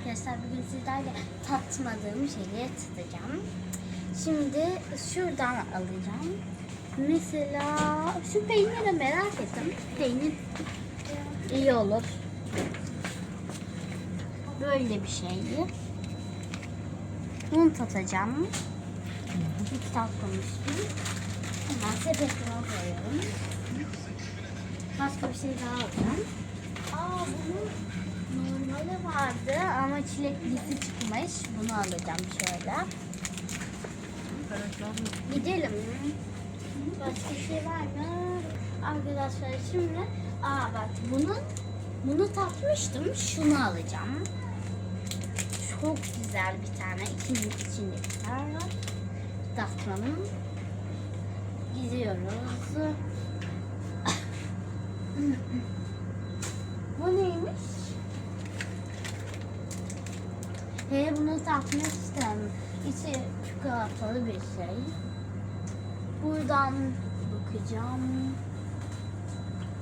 arkadaşlar. Bugün sizlerle tatmadığım şeyleri tatacağım. Şimdi şuradan alacağım. Mesela şu peyniri merak ettim. Peynir iyi olur. Böyle bir şeyi. Bunu tatacağım. Hiç tatmamıştım. Hemen sepetime koyuyorum. Başka bir şey daha alacağım. Aa bunun normali vardı ama çileklisi çıkmış. Bunu alacağım şöyle. Gidelim. Başka şey var mı? Arkadaşlar şimdi aa bak bunun bunu tatmıştım. Şunu alacağım. Çok güzel bir tane. İçinde içindekiler var. Tatmanın. Gidiyoruz. Bu neymiş? He bunu takmıştım. İçi çikolatalı bir şey. Buradan bakacağım.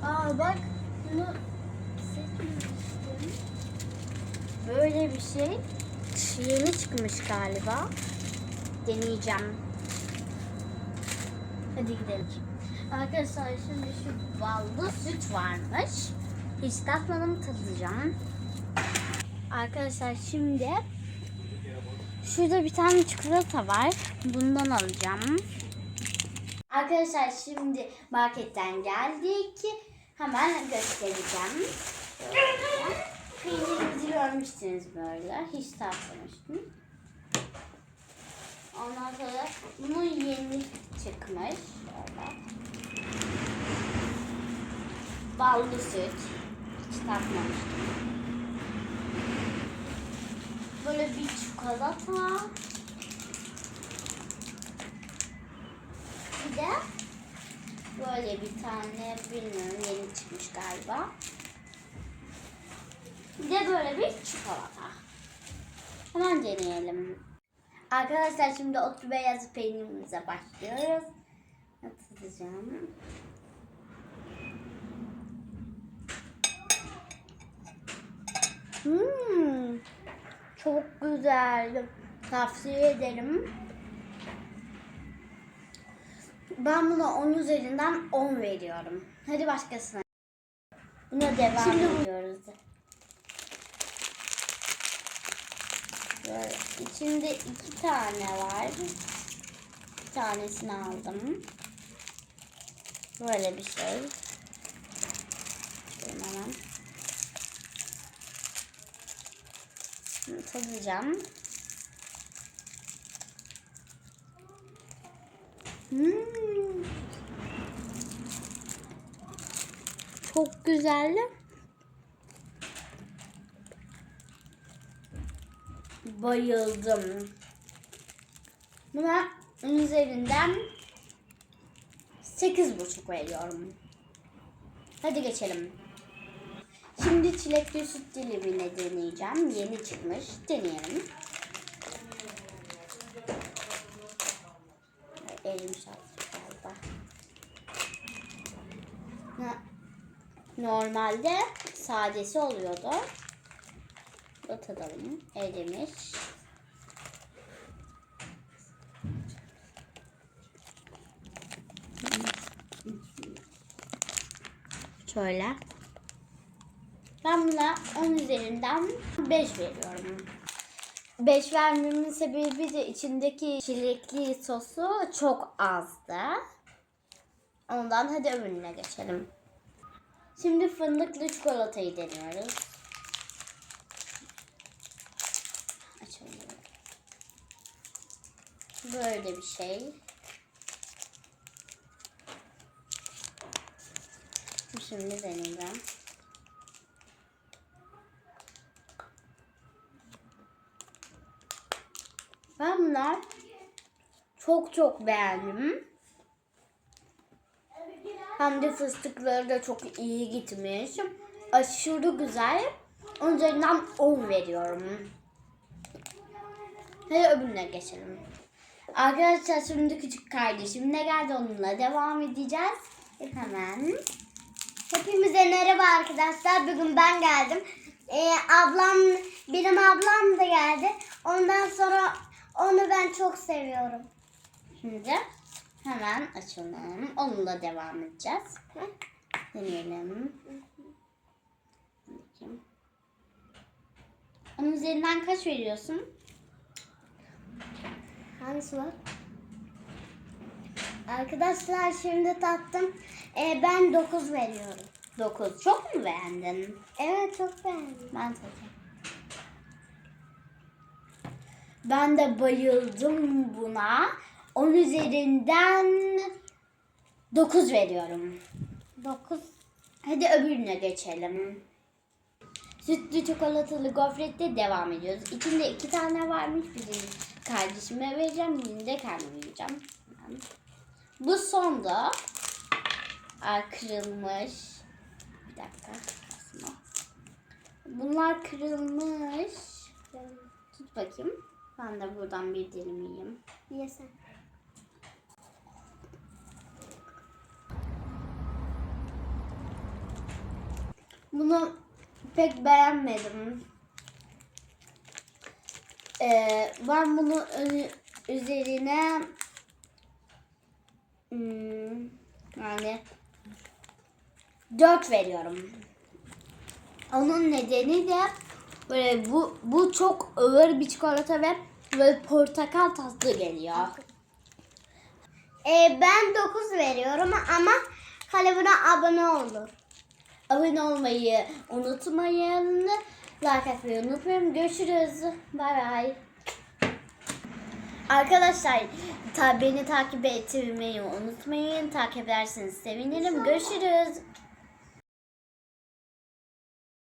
Aa bak bunu seçmemiştim. Böyle bir şey. Yeni çıkmış galiba. Deneyeceğim. Hadi gidelim. Arkadaşlar şimdi şu ballı süt varmış. Hiç tatmadım tadacağım. Arkadaşlar şimdi şurada bir tane çikolata var. Bundan alacağım. Arkadaşlar şimdi marketten geldik. Hemen göstereceğim. Peynirimizi görmüşsünüz böyle. Hiç tatmamıştım. Ondan sonra bunun yeni çıkmış. Şöyle. Ballı süt. Hiç tatmamıştım. Böyle bir çikolata. Bir de böyle bir tane bilmiyorum yeni çıkmış galiba. Bir de böyle bir çikolata. Hemen deneyelim. Arkadaşlar şimdi otlu beyaz peynirimize başlıyoruz. Atacağım. Hmm, çok güzel. Tavsiye ederim. Ben buna 10 üzerinden 10 veriyorum. Hadi başkasına. Buna devam Şimdi ediyoruz. Böyle içinde iki tane var. Bir tanesini aldım. Böyle bir şey. Şöyle hemen. Şimdi tadacağım. Hmm. Çok güzel. Bayıldım. Buna üzerinden 8,5 veriyorum. Hadi geçelim. Şimdi çilekli süt dilimini deneyeceğim. Yeni çıkmış. Deneyelim. Elim şartlı galiba. Normalde sadesi oluyordu. Tadalım. Erimiş. Şöyle. Ben buna 10 üzerinden 5 veriyorum. 5 vermemin sebebi de içindeki çilekli sosu çok azdı. Ondan hadi öbürüne geçelim. Şimdi fındıklı çikolatayı deniyoruz. Açalım. Böyle bir şey. Şimdi deneyeceğim. Ben bunlar çok çok beğendim. Hem de fıstıkları da çok iyi gitmiş. Aşırı güzel. Onun üzerinden 10 veriyorum. Hadi öbürüne geçelim. Arkadaşlar şimdi küçük kardeşim ne geldi onunla devam edeceğiz. Hemen. Hepimize merhaba arkadaşlar. Bugün ben geldim. Ee, ablam, benim ablam da geldi. Ondan sonra onu ben çok seviyorum. Şimdi hemen açalım. Onunla devam edeceğiz. Deneyelim. Bakayım. Onun üzerinden kaç veriyorsun? Hangisi var? Arkadaşlar şimdi tattım. Ee, ben 9 veriyorum. 9. Çok mu beğendin? Evet çok beğendim. Ben tadayım. Ben de bayıldım buna. 10 üzerinden 9 veriyorum. 9. Hadi öbürüne geçelim. Sütlü çikolatalı gofrette devam ediyoruz. İçinde iki tane varmış. Birini kardeşime vereceğim. Birini de kendim yiyeceğim. Bu sondu. Aa, kırılmış. Bir dakika. Aslında. Bunlar kırılmış. Tut bakayım. Ben de buradan bir dilim yiyeyim. Ye sen. Bunu pek beğenmedim. Ee, ben bunu üzerine hmm, yani 4 veriyorum. Onun nedeni de böyle bu bu çok ağır bir çikolata ve böyle portakal tadı geliyor. Ee, ben 9 veriyorum ama kanalına abone olun. Abone olmayı unutmayın. Like atmayı unutmayın. Görüşürüz. Bay bay. Arkadaşlar ta, beni takip etmeyi unutmayın. Takip ederseniz sevinirim. Görüşürüz.